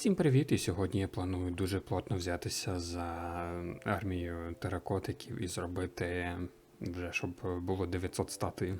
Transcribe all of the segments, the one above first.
Всім привіт! І сьогодні я планую дуже плотно взятися за армію теракотиків і зробити вже, щоб було 900 статуй.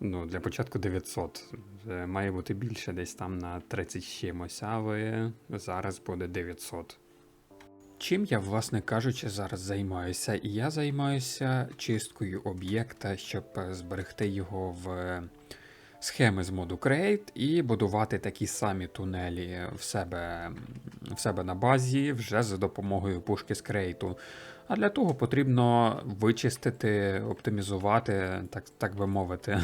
Ну, для початку 900. Вже Має бути більше, десь там на 30 з чимось, але зараз буде 900. Чим я, власне кажучи, зараз займаюся? І я займаюся чисткою об'єкта, щоб е, зберегти його в схеми з моду Create і будувати такі самі тунелі в себе, в себе на базі вже за допомогою пушки з Create. А для того потрібно вичистити, оптимізувати, так, так би мовити,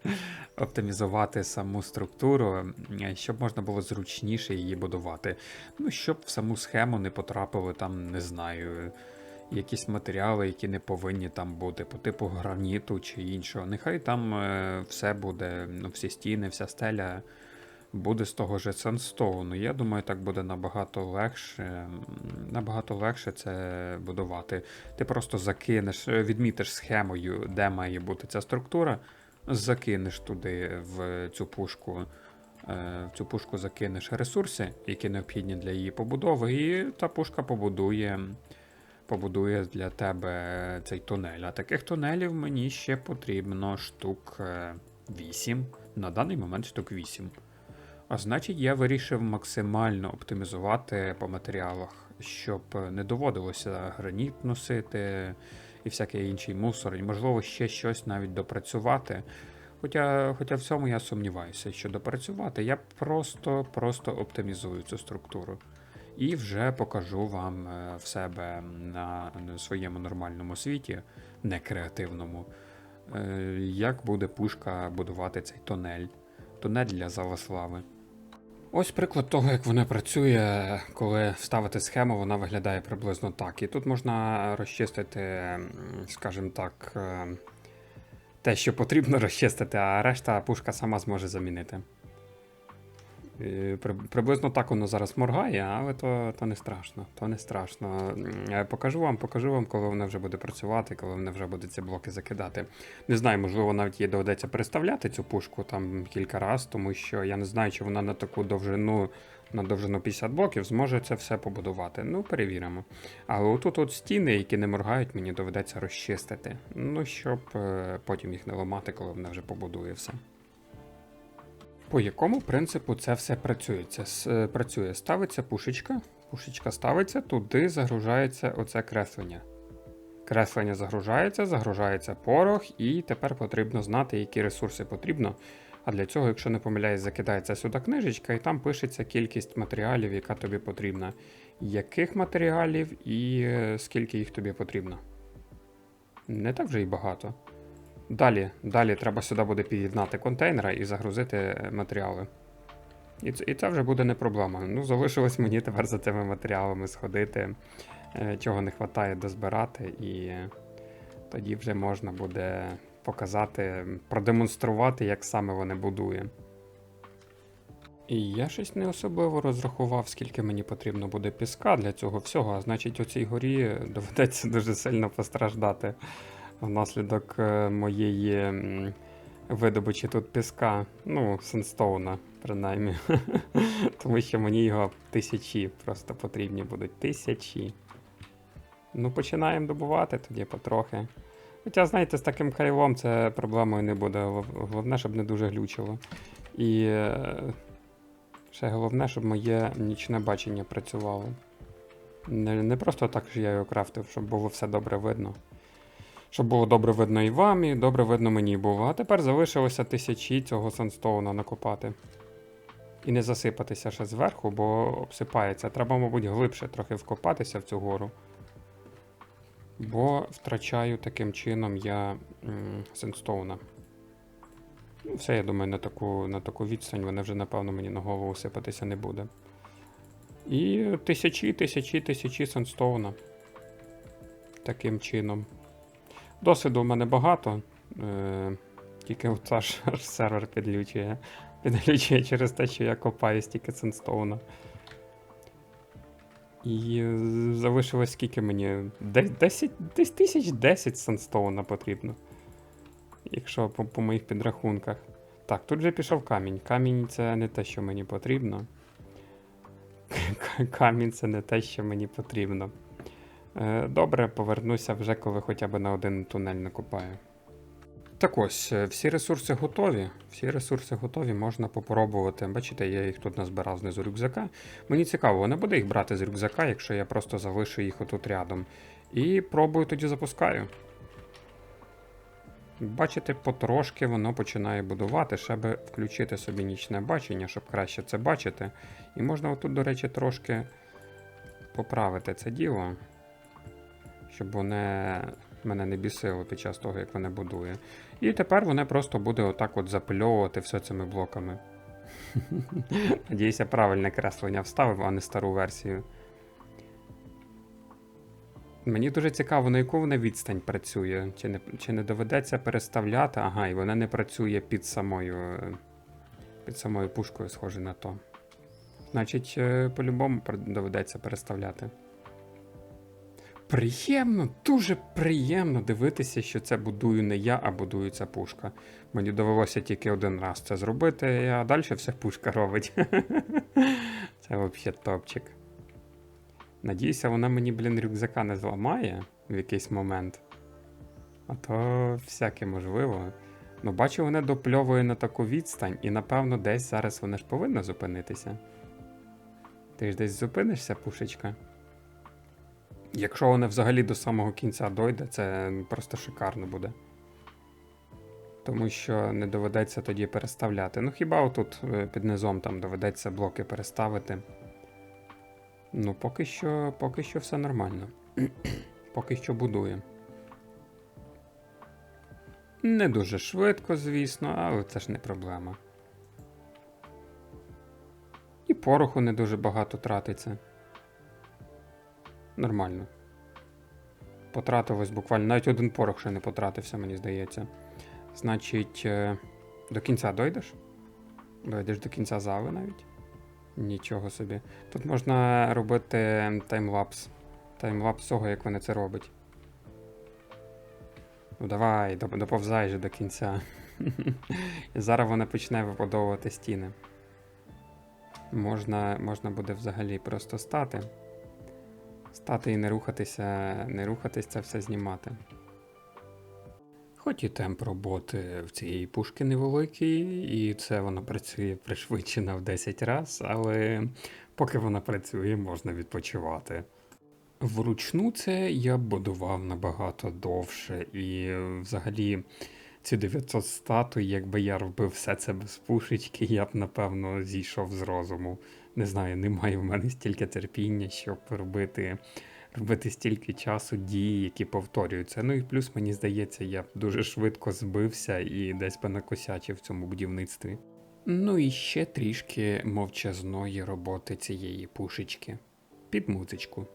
оптимізувати саму структуру, щоб можна було зручніше її будувати. Ну, щоб в саму схему не потрапили там, не знаю, якісь матеріали, які не повинні там бути, по типу граніту чи іншого. Нехай там е, все буде, ну, всі стіни, вся стеля буде з того ж санстоуну. Я думаю, так буде набагато легше. Набагато легше це будувати. Ти просто закинеш, е, відмітиш схемою, де має бути ця структура, закинеш туди в цю пушку. е, В цю пушку закинеш ресурси, які необхідні для її побудови, і та пушка побудує побудує для тебе цей тунель. А таких тунелів мені ще потрібно штук 8. На даний момент штук 8. А значить, я вирішив максимально оптимізувати по матеріалах, щоб не доводилося граніт носити і всякий інший мусор, і можливо ще щось навіть допрацювати. Хоча, хоча в цьому я сумніваюся, що допрацювати, я просто, просто оптимізую цю структуру. І вже покажу вам е, в себе на своєму нормальному світі, не креативному, е, як буде пушка будувати цей тунель. Тунель для Заласлави. Ось приклад того, як вона працює, коли вставити схему, вона виглядає приблизно так. І тут можна розчистити, скажімо так, е, те, що потрібно розчистити, а решта пушка сама зможе замінити. Е, при- Приблизно так воно зараз моргає, але то, то не страшно. То не страшно. Е, Покажу вам, покажу вам, коли вона вже буде працювати, коли вона вже буде ці блоки закидати. Не знаю, можливо, навіть їй доведеться переставляти цю пушку там кілька разів, тому що я не знаю, чи вона на таку довжину, на довжину 50 блоків зможе це все побудувати. Ну, перевіримо. Але отут от стіни, які не моргають, мені доведеться розчистити. Ну, щоб е, потім їх не ламати, коли вона вже побудує все. По якому принципу це все працює? Е, працює. Ставиться пушечка, пушечка ставиться, туди загружається оце креслення. Креслення загружається, загружається порох, і тепер потрібно знати, які ресурси потрібно. А для цього, якщо не помиляюсь, закидається сюди книжечка, і там пишеться кількість матеріалів, яка тобі потрібна. Яких матеріалів і е, скільки їх тобі потрібно. Не так вже й багато. Далі, далі треба сюди буде під'єднати контейнера і загрузити е, матеріали. І і це вже буде не проблема. Ну, залишилось мені тепер за цими матеріалами сходити, е, чого не вистачає дозбирати, і е, тоді вже можна буде показати, продемонструвати, як саме вони будує. І я щось не особливо розрахував, скільки мені потрібно буде піска для цього всього, а значить, у цій горі доведеться дуже сильно постраждати внаслідок е, моєї видобичі тут піска, ну, сенстоуна, принаймні. Тому що мені його тисячі просто потрібні будуть. Тисячі. Ну, починаємо добувати тоді потрохи. Хоча, знаєте, з таким кайлом це проблемою не буде. Головне, щоб не дуже глючило. І е, ще головне, щоб моє нічне бачення працювало. Не, не просто так, що я його крафтив, щоб було все добре видно. Щоб було добре видно і вам, і добре видно мені було. А тепер залишилося тисячі цього санстоуна накопати. І не засипатися ще зверху, бо обсипається. Треба, мабуть, глибше трохи вкопатися в цю гору. Бо втрачаю таким чином я сенстоуна. Ну, все, я думаю, на таку, на таку відстань вони вже, напевно, мені на голову сипатися не буде. І тисячі, тисячі, тисячі сенстоуна. Таким чином. Досвіду в мене багато. Е, тільки от аж, сервер підлючує. Підглючує через те, що я копаю стільки сенстоуна. І е, залишилось скільки мені? Десь 10, десь тисяч 10 санстоуна потрібно. Якщо по, по моїх підрахунках. Так, тут же пішов камінь. Камінь це не те, що мені потрібно. камінь це не те, що мені потрібно. Е, Добре, повернуся вже, коли хоча б на один тунель накопаю. Так ось, е, всі ресурси готові. Всі ресурси готові, можна попробувати. Бачите, я їх тут назбирав знизу рюкзака. Мені цікаво, не буде їх брати з рюкзака, якщо я просто залишу їх отут рядом. І пробую тоді запускаю. Бачите, потрошки воно починає будувати, ще би включити собі нічне бачення, щоб краще це бачити. І можна отут, до речі, трошки поправити це діло, щоб воно мене не бісило під час того, як воно будує. І тепер воно просто буде отак от запильовувати все цими блоками. Надіюся, правильне креслення вставив, а не стару версію. Мені дуже цікаво, на яку вона відстань працює. Чи не, чи не доведеться переставляти? Ага, і вона не працює під самою. Під самою пушкою, схоже на то. Значить, е, по-любому доведеться переставляти. Приємно, дуже приємно дивитися, що це будую не я, а будує ця пушка. Мені довелося тільки один раз це зробити, а далі все пушка робить. Це взагалі топчик. Надіюся, вона мені, блін, рюкзака не зламає в якийсь момент. А то всяке можливо. Ну, бачу, вона допльовує на таку відстань, і напевно десь зараз вона ж повинна зупинитися. Ти ж десь зупинишся, пушечка. Якщо вона взагалі до самого кінця дойде, це просто шикарно буде. Тому що не доведеться тоді переставляти. Ну хіба отут е, під низом там доведеться блоки переставити. Ну, поки що, поки що все нормально. поки що будує. Не дуже швидко, звісно, але це ж не проблема. І пороху не дуже багато тратиться. Нормально. Потратилось буквально. Навіть один порох ще не потратився, мені здається. Значить, е, до кінця дойдеш? Дойдеш до кінця зали навіть? Нічого собі. Тут можна робити таймлапс. Таймлапс того, як вони це роблять. Ну давай, доповзай же до кінця. І зараз вона почне вибудовувати стіни. Можна, можна буде взагалі просто стати. Стати і не рухатися, не рухатись це все знімати. Хоч і темп роботи в цієї пушки невеликий, і це вона працює пришвидшено в 10 разів, але поки вона працює, можна відпочивати. Вручну це я будував набагато довше, і взагалі ці 900 статуй, якби я робив все це без пушечки, я б напевно зійшов з розуму. Не знаю, немає в мене стільки терпіння, щоб робити, робити стільки часу дії, які повторюються. Ну і плюс, мені здається, я дуже швидко збився і десь би накосячив в цьому будівництві. Ну і ще трішки мовчазної роботи цієї пушечки. Під музичку.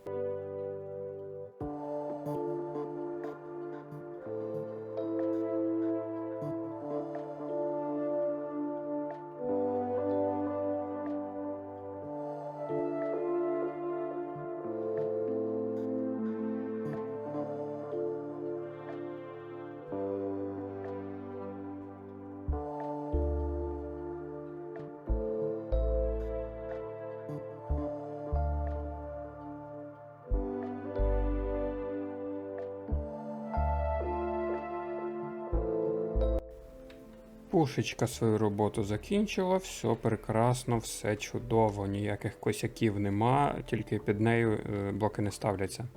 Пушечка свою роботу закінчила, все прекрасно, все чудово, ніяких косяків нема, тільки під нею е, блоки не ставляться.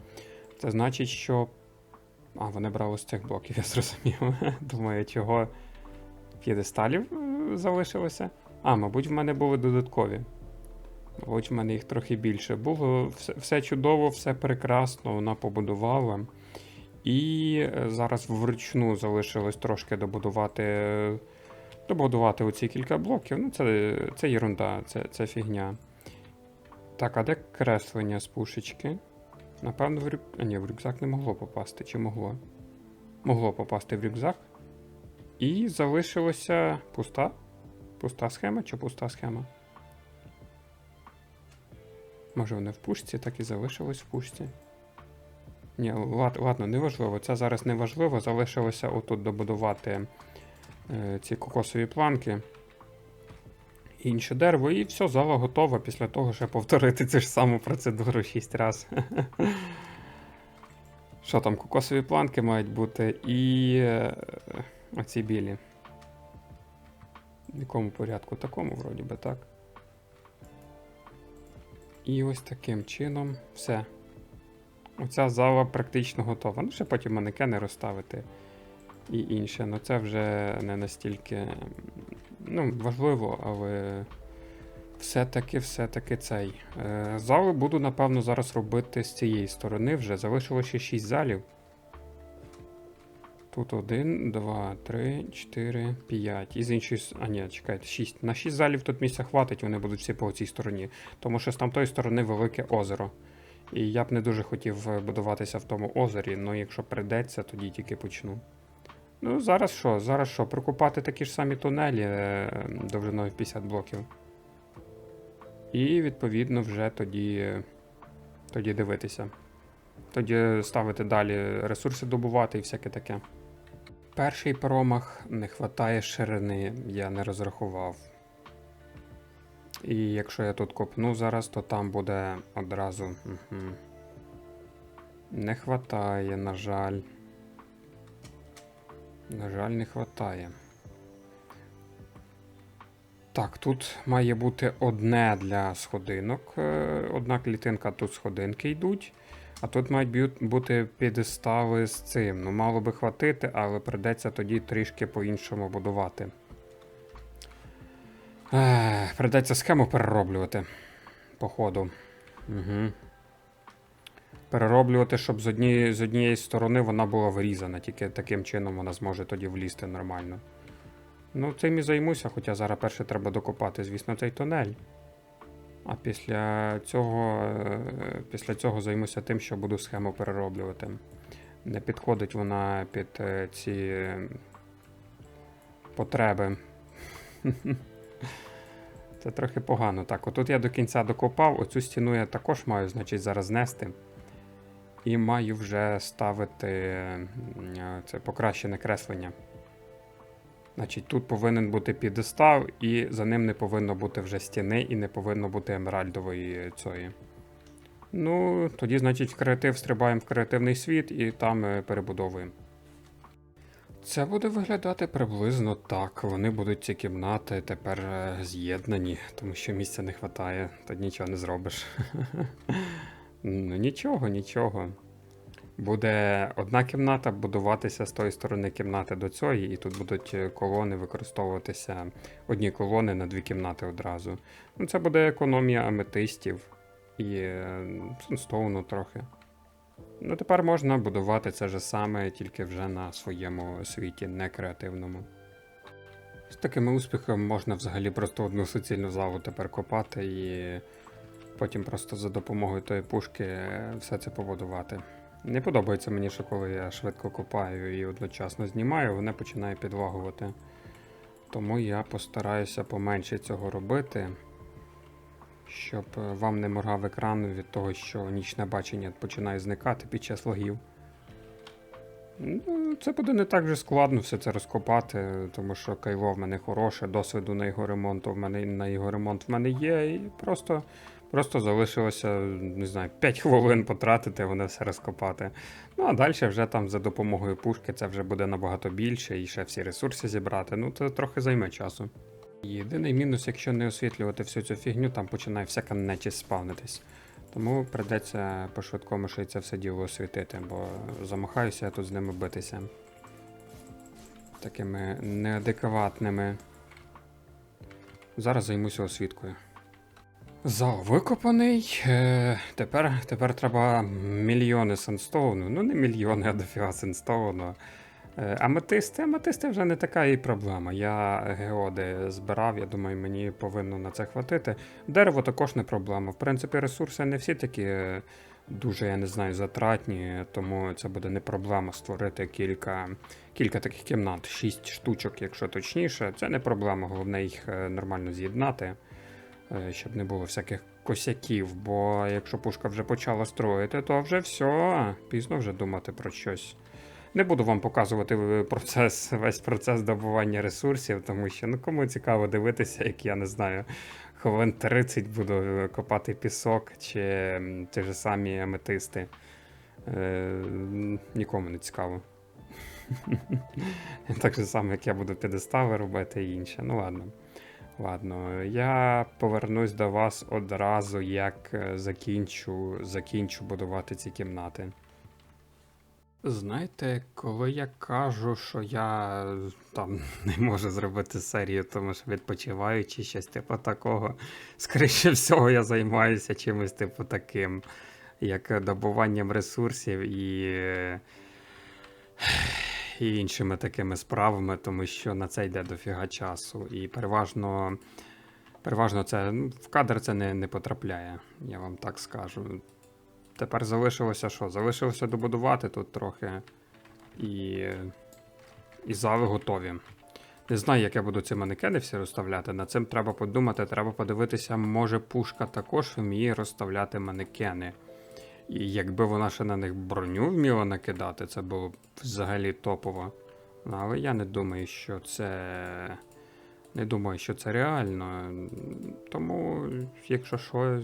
Це значить, що. А, вони брали з цих блоків, я зрозумів. Думаю, чого п'єдесталів е, залишилося. А, мабуть, в мене були додаткові. Мабуть, в мене їх трохи більше було. Все, все чудово, все прекрасно, вона побудувала. І е, зараз вручну залишилось трошки добудувати. Добудувати оці кілька блоків. Ну, це, це єрунда, це, це фігня. Так, а де креслення з пушечки? Напевно, в рюк... а, ні, в рюкзак не могло попасти. Чи могло? Могло попасти в рюкзак. І залишилося пуста. Пуста схема чи пуста схема? Може, вони в пушці, так і залишилось в пушці. Ні, лад, ладно, неважливо. Це зараз не важливо. Залишилося отут добудувати ці кокосові планки. інше дерево, і все, зала готова. Після того ще повторити цю ж саму процедуру 6 разів. Що там, кокосові планки мають бути і е, оці білі. В якому порядку? Такому, вроді би, так. І ось таким чином все. Оця зала практично готова. Ну, ще потім манекени розставити і інше. Ну це вже не настільки ну, важливо, але все-таки, все-таки цей. Е, зали буду, напевно, зараз робити з цієї сторони вже. Залишилося ще 6 залів. Тут 1, 2, 3, 4, 5. І з іншої. А, ні, чекайте, 6. На 6 залів тут місця хватить, вони будуть всі по цій стороні. Тому що з тамтої сторони велике озеро. І я б не дуже хотів е, будуватися в тому озері, але якщо прийдеться, тоді тільки почну. Ну, зараз що? Зараз що? Прикупати такі ж самі тунелі е, довжиною 50 блоків. І, відповідно, вже тоді, тоді дивитися. Тоді ставити далі ресурси добувати і всяке таке. Перший промах не вистачає ширини, я не розрахував. І якщо я тут копну зараз, то там буде одразу. Угу. Не хватає, на жаль. На жаль, не хватає. Так, тут має бути одне для сходинок. е, Одна клітинка, тут сходинки йдуть. А тут мають бути підстави з цим. Ну, мало би хватити, але придеться тоді трішки по-іншому будувати. Ех, придеться схему перероблювати. Походу. Угу. Перероблювати, щоб з, однієї, з однієї сторони вона була вирізана, тільки таким чином вона зможе тоді влізти нормально. Ну, цим і займуся, хоча зараз перше треба докопати, звісно, цей тунель. А після цього, е, після цього займуся тим, що буду схему перероблювати. Не підходить вона під е, ці потреби. Це трохи погано. Так, отут я до кінця докопав, оцю стіну я також маю, значить, зараз знести. І маю вже ставити е, це покращене креслення. Значить, тут повинен бути підстав, і за ним не повинно бути вже стіни, і не повинно бути емеральдової цієї. Ну, тоді, значить, в креатив стрибаємо в креативний світ і там е, перебудовуємо. Це буде виглядати приблизно так. Вони будуть ці кімнати тепер е, з'єднані, тому що місця не вистачає, то нічого не зробиш. нічого, нічого. Буде одна кімната будуватися з тої сторони кімнати до цієї, і тут будуть е, колони використовуватися одні колони на дві кімнати одразу. Ну, це буде економія аметистів і е, сунстоуну трохи. Ну, тепер можна будувати це ж саме тільки вже на своєму світі, не креативному. З такими успіхами можна взагалі просто одну суцільну залу тепер копати і потім просто за допомогою тої пушки е, все це побудувати. Не подобається мені, що коли я швидко копаю і одночасно знімаю, воно починає підлагувати. Тому я постараюся поменше цього робити, щоб е, вам не моргав екран від того, що нічне бачення починає зникати під час логів. Ну, це буде не так вже складно все це розкопати, тому що кайло в мене хороше, досвіду на його ремонт в мене на його ремонт в мене є, і просто, просто залишилося, не знаю, 5 хвилин потратити, воно все розкопати. Ну а далі вже там за допомогою пушки це вже буде набагато більше і ще всі ресурси зібрати. Ну, це трохи займе часу. Єдиний мінус, якщо не освітлювати всю цю фігню, там починає всяка нечість спавнитись. Тому придеться по-швидкому ще й це все діло освітити, бо замахаюся я тут з ними битися. Такими неадекватними. Зараз займуся освіткою. Зал викопаний. Е, тепер, тепер треба мільйони сенстоуну. Ну, не мільйони, а дофіга сенстоуну. Е, Аметисти, аметисти вже не така і проблема. Я геоди збирав, я думаю, мені повинно на це хватити. Дерево також не проблема. В принципі, ресурси не всі такі е, дуже, я не знаю, затратні, тому це буде не проблема створити кілька, кілька таких кімнат, шість штучок, якщо точніше. Це не проблема, головне їх нормально з'єднати, щоб не було всяких косяків. Бо якщо пушка вже почала строїти, то вже все, пізно вже думати про щось Не буду вам показувати е, процес, весь процес добування ресурсів, тому що ну кому цікаво дивитися, як я не знаю, хвилин 30 буду е, копати пісок чи ті ж самі аметисти. Е, нікому не цікаво. так же само, як я буду підстави робити і інше. Ну ладно. Ладно, я повернусь до вас одразу, як е, закінчу, закінчу будувати ці кімнати. Знаєте, коли я кажу, що я там не можу зробити серію, тому що відпочиваю чи щось типу такого, скоріше всього, я займаюся чимось типу таким, як добуванням ресурсів і, і іншими такими справами, тому що на це йде дофіга часу. І переважно, переважно це ну, в кадр це не, не потрапляє, я вам так скажу. Тепер залишилося що? Залишилося добудувати тут трохи. І. І зави готові. Не знаю, як я буду ці манекени всі розставляти. Над цим треба подумати, треба подивитися, може пушка також вміє розставляти манекени. І якби вона ще на них броню вміла накидати, це було б взагалі топово. Ну, Але я не думаю, що це. Не думаю, що це реально. Тому, якщо що,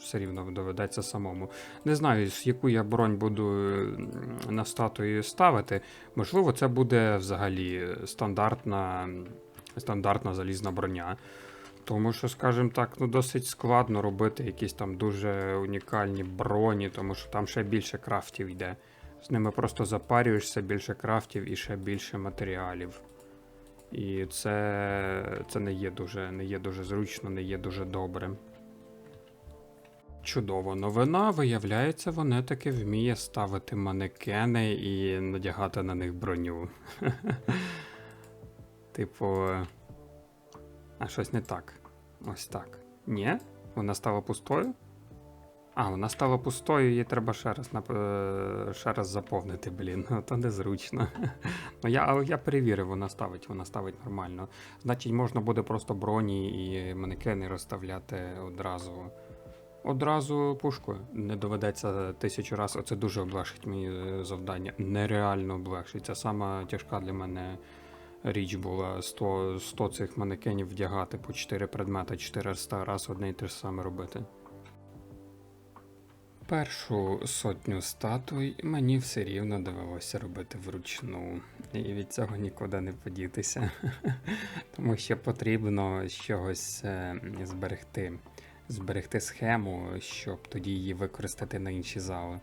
все рівно доведеться самому. Не знаю, з яку я бронь буду на статую ставити. Можливо, це буде взагалі стандартна, стандартна залізна броня. Тому що, скажімо так, ну досить складно робити якісь там дуже унікальні броні, тому що там ще більше крафтів йде. З ними просто запарюєшся більше крафтів і ще більше матеріалів. І це, це не, є дуже, не є дуже зручно, не є дуже добре. Чудово, новина, виявляється, вона таки вміє ставити манекени і надягати на них броню. Типу. А щось не так. Ось так. Ні? Вона стала пустою? А, вона стала пустою, її треба ще раз нап... е, ще раз заповнити, блін. То незручно. Ну я, але я перевірив, вона ставить, вона ставить нормально. Значить, можна буде просто броні і манекени розставляти одразу. Одразу пушкою. Не доведеться тисячу раз. Оце дуже облегшить мені завдання. Нереально облегшить. Це сама тяжка для мене річ була 100, 100 цих манекенів вдягати по 4 предмети, 400 раз одне і те ж саме робити. Першу сотню статуй мені все рівно довелося робити вручну, і від цього нікуди не подітися, тому що потрібно чогось е, зберегти, зберегти схему, щоб тоді її використати на інші зали.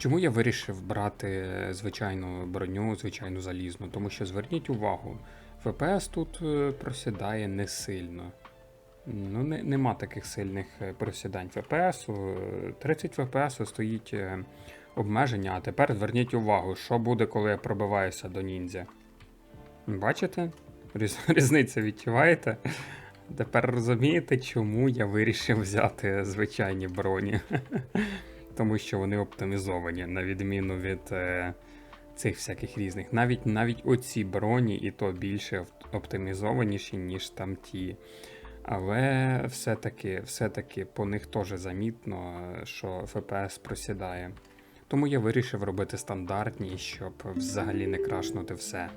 Чому я вирішив брати звичайну броню, звичайну залізну? Тому що зверніть увагу, ФПС тут е, просідає не сильно. Ну, не, нема таких сильних е, просідань ФПС. 30 ФПС стоїть е, обмеження, а тепер зверніть увагу, що буде, коли я пробиваюся до ніндзя. Бачите? Різ, різницю відчуваєте? Тепер розумієте, чому я вирішив взяти звичайні броні. Тому що вони оптимізовані, на відміну від е, цих всяких різних. Навіть навіть оці броні і то більше оптимізованіші, ніж там ті. Але все-таки, все-таки по них теж замітно, що FPS просідає. Тому я вирішив робити стандартні, щоб взагалі не крашнути все.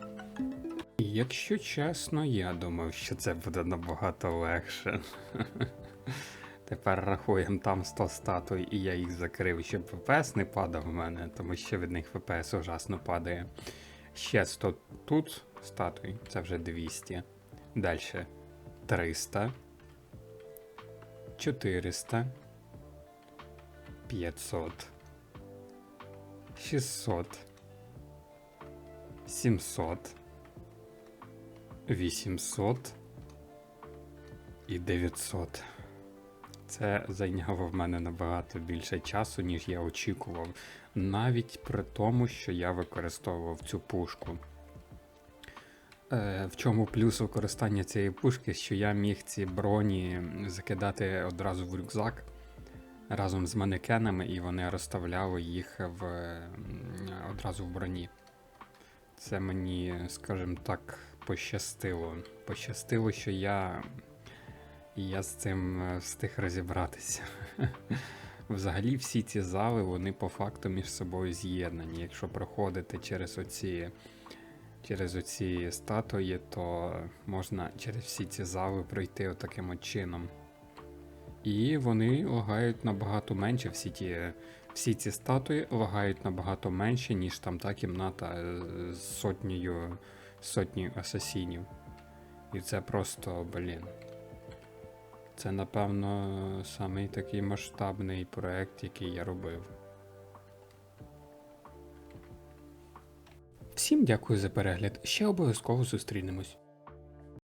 І якщо чесно, я думав, що це буде набагато легше. Тепер рахуємо там 100 статуй, і я їх закрив, щоб ВПС не падав в мене, тому що від них ВПС ужасно падає. Ще 100 тут статуй, це вже 200. Далі 300. 400. 500. 600. 700. 800. І 900. Це зайняло в мене набагато більше часу, ніж я очікував, навіть при тому, що я використовував цю пушку. Е, в чому плюс використання цієї пушки, що я міг ці броні закидати одразу в рюкзак разом з манекенами, і вони розставляли їх в, одразу в броні. Це мені, скажімо так, пощастило. Пощастило, що я і я з цим е, встиг розібратися. взагалі всі ці зали, вони по факту між собою з'єднані. Якщо проходити через оці, через оці статуї, то можна через всі ці зали пройти отаким от чином. І вони лагають набагато менше. Всі ті, всі ці статуї лагають набагато менше, ніж там та кімната е, з сотнею, сотнею асасінів. І це просто, блін. Це, напевно, самий такий масштабний проект, який я робив. Всім дякую за перегляд. Ще обов'язково зустрінемось.